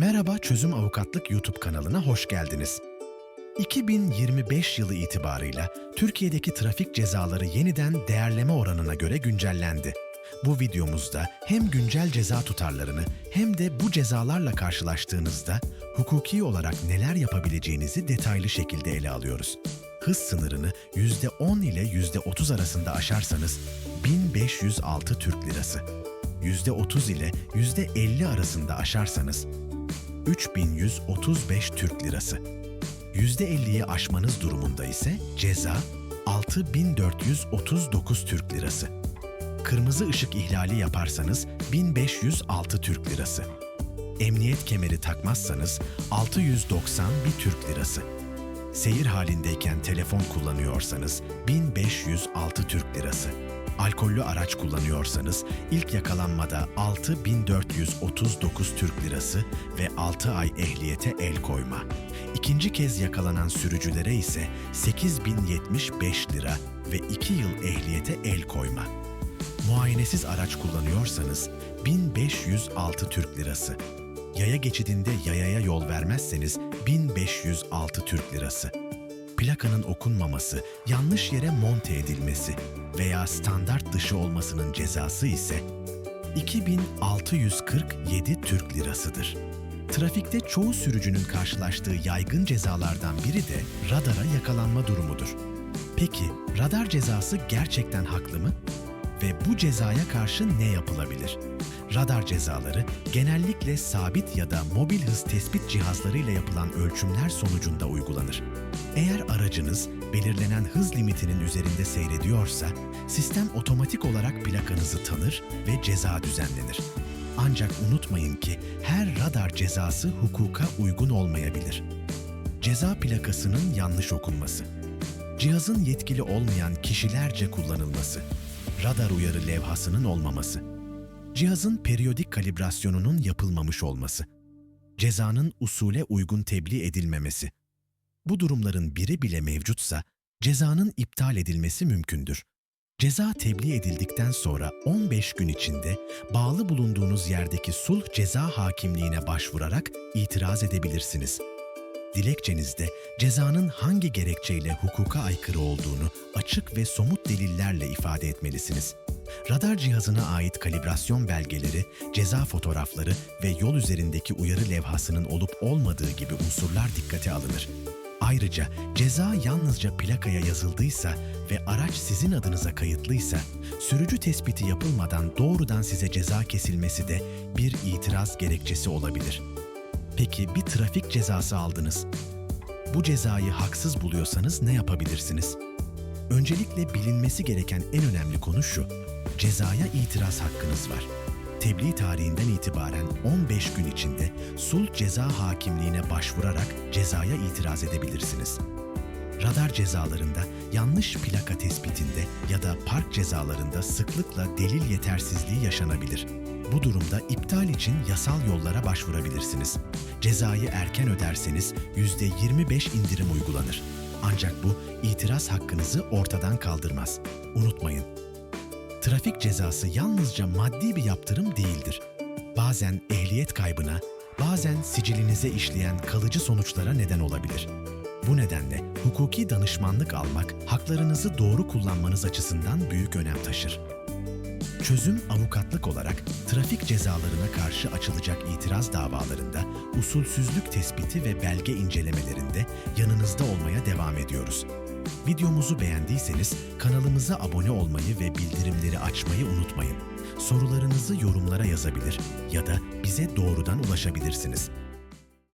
Merhaba Çözüm Avukatlık YouTube kanalına hoş geldiniz. 2025 yılı itibarıyla Türkiye'deki trafik cezaları yeniden değerleme oranına göre güncellendi. Bu videomuzda hem güncel ceza tutarlarını hem de bu cezalarla karşılaştığınızda hukuki olarak neler yapabileceğinizi detaylı şekilde ele alıyoruz. Hız sınırını %10 ile %30 arasında aşarsanız 1506 Türk Lirası, %30 ile %50 arasında aşarsanız 3135 Türk Lirası. %50'yi aşmanız durumunda ise ceza 6439 Türk Lirası. Kırmızı ışık ihlali yaparsanız 1506 Türk Lirası. Emniyet kemeri takmazsanız 691 Türk Lirası. Seyir halindeyken telefon kullanıyorsanız 1506 Türk Lirası. Alkollü araç kullanıyorsanız ilk yakalanmada 6439 Türk Lirası ve 6 ay ehliyete el koyma. İkinci kez yakalanan sürücülere ise 8075 lira ve 2 yıl ehliyete el koyma. Muayenesiz araç kullanıyorsanız 1506 Türk Lirası. Yaya geçidinde yayaya yol vermezseniz 1506 Türk Lirası. Plakanın okunmaması, yanlış yere monte edilmesi veya standart dışı olmasının cezası ise 2647 Türk Lirasıdır. Trafikte çoğu sürücünün karşılaştığı yaygın cezalardan biri de radara yakalanma durumudur. Peki radar cezası gerçekten haklı mı? Ve bu cezaya karşı ne yapılabilir? Radar cezaları genellikle sabit ya da mobil hız tespit cihazlarıyla yapılan ölçümler sonucunda uygulanır. Eğer aracınız belirlenen hız limitinin üzerinde seyrediyorsa, sistem otomatik olarak plakanızı tanır ve ceza düzenlenir. Ancak unutmayın ki her radar cezası hukuka uygun olmayabilir. Ceza plakasının yanlış okunması, cihazın yetkili olmayan kişilerce kullanılması, radar uyarı levhasının olmaması, cihazın periyodik kalibrasyonunun yapılmamış olması, cezanın usule uygun tebliğ edilmemesi. Bu durumların biri bile mevcutsa cezanın iptal edilmesi mümkündür. Ceza tebliğ edildikten sonra 15 gün içinde bağlı bulunduğunuz yerdeki sulh ceza hakimliğine başvurarak itiraz edebilirsiniz. Dilekçenizde cezanın hangi gerekçeyle hukuka aykırı olduğunu açık ve somut delillerle ifade etmelisiniz. Radar cihazına ait kalibrasyon belgeleri, ceza fotoğrafları ve yol üzerindeki uyarı levhasının olup olmadığı gibi unsurlar dikkate alınır. Ayrıca ceza yalnızca plakaya yazıldıysa ve araç sizin adınıza kayıtlıysa, sürücü tespiti yapılmadan doğrudan size ceza kesilmesi de bir itiraz gerekçesi olabilir. Peki bir trafik cezası aldınız. Bu cezayı haksız buluyorsanız ne yapabilirsiniz? Öncelikle bilinmesi gereken en önemli konu şu. Cezaya itiraz hakkınız var. Tebliğ tarihinden itibaren 15 gün içinde sulh ceza hakimliğine başvurarak cezaya itiraz edebilirsiniz. Radar cezalarında yanlış plaka tespitinde ya da park cezalarında sıklıkla delil yetersizliği yaşanabilir. Bu durumda iptal için yasal yollara başvurabilirsiniz. Cezayı erken öderseniz %25 indirim uygulanır. Ancak bu itiraz hakkınızı ortadan kaldırmaz. Unutmayın, trafik cezası yalnızca maddi bir yaptırım değildir. Bazen ehliyet kaybına, bazen sicilinize işleyen kalıcı sonuçlara neden olabilir. Bu nedenle hukuki danışmanlık almak, haklarınızı doğru kullanmanız açısından büyük önem taşır. Çözüm avukatlık olarak trafik cezalarına karşı açılacak itiraz davalarında usulsüzlük tespiti ve belge incelemelerinde yanınızda olmaya devam ediyoruz. Videomuzu beğendiyseniz kanalımıza abone olmayı ve bildirimleri açmayı unutmayın. Sorularınızı yorumlara yazabilir ya da bize doğrudan ulaşabilirsiniz.